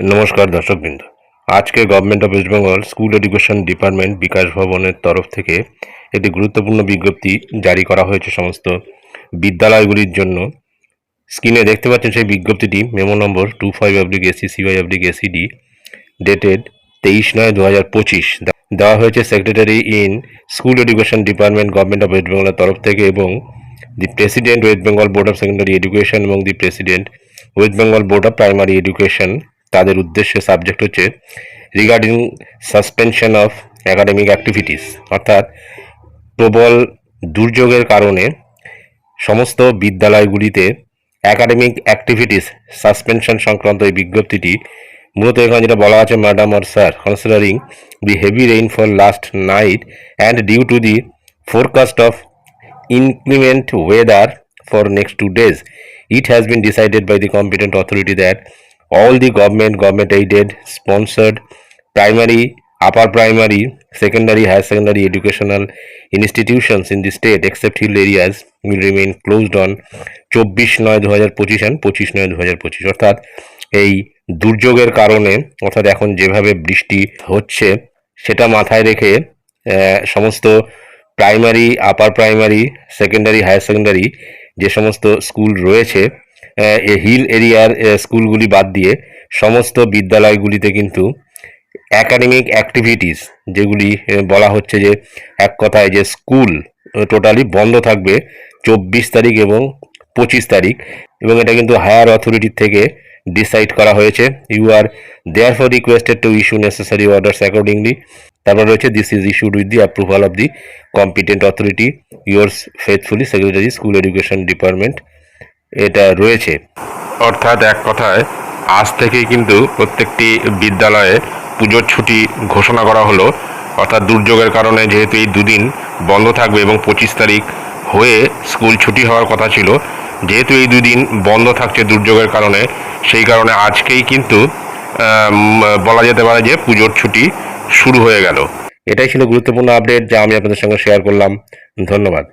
নমস্কার দর্শকবৃন্দ। আজকে government of West Bengal school education department Bikash ভবনের তরফ থেকে একটি গুরুত্বপূর্ণ বিজ্ঞপ্তি জারি করা হয়েছে সমস্ত বিদ্যালয়গুলির জন্য। স্ক্রিনে দেখতে পাচ্ছেন সেই বিজ্ঞপ্তিটি, memo number two five oblique AC CY oblique ACD dated তেইশ নয় দু হাজার পঁচিশ দেওয়া হয়েছে secretary in school education department government of West বেঙ্গলের তরফ থেকে এবং the president West Bengal board of secondary education এবং the president West Bengal board of primary education তাদের উদ্দেশ্যে সাবজেক্ট হচ্ছে regarding suspension of academic activities অর্থাৎ প্রবল দুর্যোগের কারণে সমস্ত বিদ্যালয়গুলিতে অ্যাকাডেমিক অ্যাক্টিভিটিস সাসপেনশন সংক্রান্ত এই বিজ্ঞপ্তিটি মূলত এখানে যেটা বলা আছে madam R sir considering the heavy rainfall last night and due to the forecast of inclement weather for next two days. It has been decided by the competent authority that all the government government aided sponsored primary upper primary secondary higher secondary educational institutions in the state except hill areas will remain closed on চব্বিশ নয় দু হাজার পঁচিশ and পঁচিশ নয় দু হাজার পঁচিশ অর্থাৎ এই দুর্যোগের কারণে অর্থাৎ এখন যেভাবে বৃষ্টি হচ্ছে সেটা মাথায় রেখে সমস্ত primary upper primary secondary higher secondary যে সমস্ত স্কুল রয়েছে হিল এরিয়ার স্কুলগুলি বাদ দিয়ে সমস্ত বিদ্যালয়গুলিতে কিন্তু অ্যাকাডেমিক অ্যাক্টিভিটিস যেগুলি বলা হচ্ছে যে এক কথায় যে স্কুল টোটালি বন্ধ থাকবে চব্বিশ তারিখ এবং পঁচিশ তারিখ এবং এটা কিন্তু হায়ার অথরিটির থেকে ডিসাইড করা হয়েছে। You are therefore requested to issue necessary orders accordingly তারপর রয়েছে this is issued with the approval of the competent authority yours faithfully secretary school education department এটা রয়েছে। অর্থাৎ এক কথায় আজ থেকেই কিন্তু প্রত্যেকটি বিদ্যালয়ে পুজোর ছুটি ঘোষণা করা হলো। অর্থাৎ দুর্যোগের কারণে যেহেতু এই দুদিন বন্ধ থাকবে এবং পঁচিশ তারিখ হয়ে স্কুল ছুটি হওয়ার কথা ছিল যেহেতু এই দুদিন বন্ধ থাকছে দুর্যোগের কারণে সেই কারণে আজকেই কিন্তু বলা যেতে পারে যে পুজোর ছুটি শুরু হয়ে গেল। এটাই ছিল গুরুত্বপূর্ণ আপডেট যা আমি আপনাদের সঙ্গে শেয়ার করলাম। ধন্যবাদ।